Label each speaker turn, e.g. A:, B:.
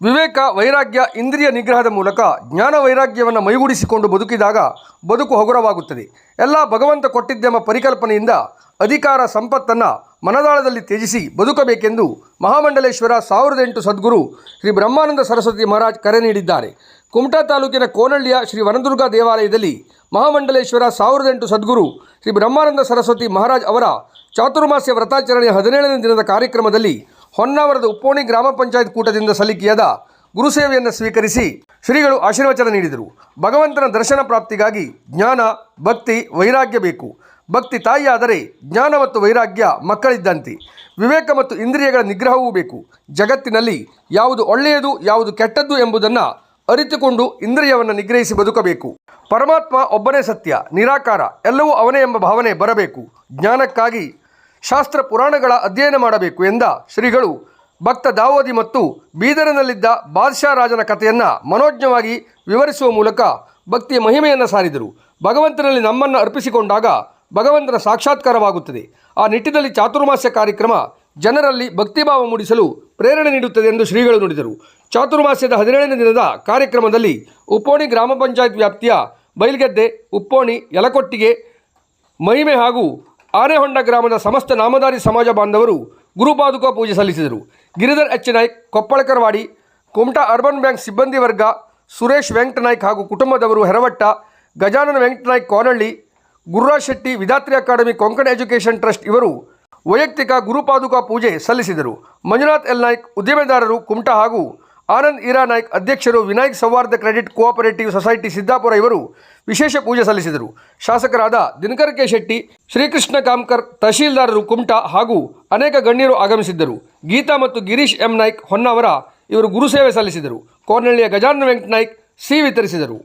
A: ವಿವೇಕ ವೈರಾಗ್ಯ ಇಂದ್ರಿಯ ನಿಗ್ರಹದ ಮೂಲಕ ಜ್ಞಾನ ವೈರಾಗ್ಯವನ್ನು ಮೈಗೂಡಿಸಿಕೊಂಡು ಬದುಕಿದಾಗ ಬದುಕು ಹಗುರವಾಗುತ್ತದೆ. ಎಲ್ಲ ಭಗವಂತ ಕೊಟ್ಟಿದ್ದೆಂಬ ಪರಿಕಲ್ಪನೆಯಿಂದ ಅಧಿಕಾರ ಸಂಪತ್ತನ್ನು ಮನದಾಳದಲ್ಲಿ ತ್ಯಜಿಸಿ ಬದುಕಬೇಕೆಂದು ಮಹಾಮಂಡಲೇಶ್ವರ ಸಾವಿರದ ಎಂಟು ಸದ್ಗುರು ಶ್ರೀ ಬ್ರಹ್ಮಾನಂದ ಸರಸ್ವತಿ ಮಹಾರಾಜ್ ಕರೆ ನೀಡಿದ್ದಾರೆ. ಕುಮಟಾ ತಾಲೂಕಿನ ಕೋನಳ್ಳಿಯ ಶ್ರೀ ವನದುರ್ಗ ದೇವಾಲಯದಲ್ಲಿ ಮಹಾಮಂಡಲೇಶ್ವರ ಸಾವಿರದ ಎಂಟು ಸದ್ಗುರು ಶ್ರೀ ಬ್ರಹ್ಮಾನಂದ ಸರಸ್ವತಿ ಮಹಾರಾಜ್ ಅವರ ಚಾತುರ್ಮಾಸ್ಯ ವ್ರತಾಚರಣೆಯ ಹದಿನೇಳನೇ ದಿನದ ಕಾರ್ಯಕ್ರಮದಲ್ಲಿ ಹೊನ್ನಾವರದ ಉಪ್ಪೋಣಿ ಗ್ರಾಮ ಪಂಚಾಯತ್ ಕೂಟದಿಂದ ಸಲ್ಲಿಕೆಯಾದ ಗುರುಸೇವೆಯನ್ನು ಸ್ವೀಕರಿಸಿ ಶ್ರೀಗಳು ಆಶೀರ್ವಚನ ನೀಡಿದರು. ಭಗವಂತನ ದರ್ಶನ ಪ್ರಾಪ್ತಿಗಾಗಿ ಜ್ಞಾನ, ಭಕ್ತಿ, ವೈರಾಗ್ಯ ಬೇಕು. ಭಕ್ತಿ ತಾಯಿಯಾದರೆ ಜ್ಞಾನ ಮತ್ತು ವೈರಾಗ್ಯ ಮಕ್ಕಳಿದ್ದಂತೆ. ವಿವೇಕ ಮತ್ತು ಇಂದ್ರಿಯಗಳ ನಿಗ್ರಹವೂ ಬೇಕು. ಜಗತ್ತಿನಲ್ಲಿ ಯಾವುದು ಒಳ್ಳೆಯದು, ಯಾವುದು ಕೆಟ್ಟದ್ದು ಎಂಬುದನ್ನು ಅರಿತುಕೊಂಡು ಇಂದ್ರಿಯವನ್ನು ನಿಗ್ರಹಿಸಿ ಬದುಕಬೇಕು. ಪರಮಾತ್ಮ ಒಬ್ಬನೇ ಸತ್ಯ, ನಿರಾಕಾರ, ಎಲ್ಲವೂ ಅವನೇ ಎಂಬ ಭಾವನೆ ಬರಬೇಕು. ಜ್ಞಾನಕ್ಕಾಗಿ ಶಾಸ್ತ್ರ ಪುರಾಣಗಳ ಅಧ್ಯಯನ ಮಾಡಬೇಕು ಎಂದ ಶ್ರೀಗಳು. ಭಕ್ತ ದಾವೋದಿ ಮತ್ತು ಬೀದರನಲ್ಲಿದ್ದ ಬಾದಶಾ ರಾಜನ ಕಥೆಯನ್ನು ಮನೋಜ್ಞವಾಗಿ ವಿವರಿಸುವ ಮೂಲಕ ಭಕ್ತಿಯ ಮಹಿಮೆಯನ್ನು ಸಾರಿದರು. ಭಗವಂತನಲ್ಲಿ ನಮ್ಮನ್ನು ಅರ್ಪಿಸಿಕೊಂಡಾಗ ಭಗವಂತನ ಸಾಕ್ಷಾತ್ಕಾರವಾಗುತ್ತದೆ. ಆ ನಿಟ್ಟಿನಲ್ಲಿ ಚಾತುರ್ಮಾಸ್ಯ ಕಾರ್ಯಕ್ರಮ ಜನರಲ್ಲಿ ಭಕ್ತಿಭಾವ ಮೂಡಿಸಲು ಪ್ರೇರಣೆ ನೀಡುತ್ತದೆ ಎಂದು ಶ್ರೀಗಳು ನುಡಿದರು. ಚಾತುರ್ಮಾಸ್ಯದ ಹದಿನೇಳನೇ ದಿನದ ಕಾರ್ಯಕ್ರಮದಲ್ಲಿ ಉಪ್ಪೋಣಿ ಗ್ರಾಮ ಪಂಚಾಯತ್ ವ್ಯಾಪ್ತಿಯ ಬೈಲ್ಗೆದ್ದೆ, ಉಪ್ಪೋಣಿ, ಯಲಕೊಟ್ಟಿಗೆ ಮಹಿಮೆ ಹಾಗೂ ಆನೆಹೊಂಡ ಗ್ರಾಮದ ಸಮಸ್ತ ನಾಮಧಾರಿ ಸಮಾಜ ಬಾಂಧವರು ಗುರುಪಾದುಕಾ ಪೂಜೆ ಸಲ್ಲಿಸಿದರು. Giridhar H. Naik, Koppalakarwadi, Kumta urban bank ಸಿಬ್ಬಂದಿ ವರ್ಗ, ಸುರೇಶ್ ವೆಂಕಟನಾಯ್ಕ್ ಹಾಗೂ ಕುಟುಂಬದವರು Heravatta, Gajanana Venkatnaik Konalli Gururaj Shetty Vidhatri academy Konkan education trust ಇವರು ವೈಯಕ್ತಿಕ ಗುರುಪಾದುಕಾ ಪೂಜೆ ಸಲ್ಲಿಸಿದರು. ಮಂಜುನಾಥ್ ಎಲ್. ನಾಯ್ಕ್ ಉದ್ಯಮೆದಾರರು ಕುಮಟಾ ಹಾಗೂ ಆನಂದ್ ಇರಾ ನಾಯ್ಕ್ ಅಧ್ಯಕ್ಷರು ವಿನಾಯಕ್ ಸೌಹಾರ್ದ ಕ್ರೆಡಿಟ್ ಕೋಆಪರೇಟಿವ್ ಸೊಸೈಟಿ ಸಿದ್ದಾಪುರ ಇವರು ವಿಶೇಷ ಪೂಜೆ ಸಲ್ಲಿಸಿದರು. ಶಾಸಕರಾದ ದಿನಕರ್ ಕೆ ಶೆಟ್ಟಿ, ಶ್ರೀಕೃಷ್ಣ ಕಾಮ್ಕರ್ ತಹಶೀಲ್ದಾರರು ಕುಮಟಾ ಹಾಗೂ ಅನೇಕ ಗಣ್ಯರು ಆಗಮಿಸಿದ್ದರು. ಗೀತಾ ಮತ್ತು ಗಿರೀಶ್ ಎಂ ನಾಯ್ಕ್ ಹೊನ್ನಾವರ ಇವರು ಗುರುಸೇವೆ ಸಲ್ಲಿಸಿದರು. ಕೋರ್ನಳ್ಳಿಯ ಗಜಾನನ ವೆಂಕಟನಾಯ್ಕ್ ಸಿ ವಿತರಿಸಿದರು.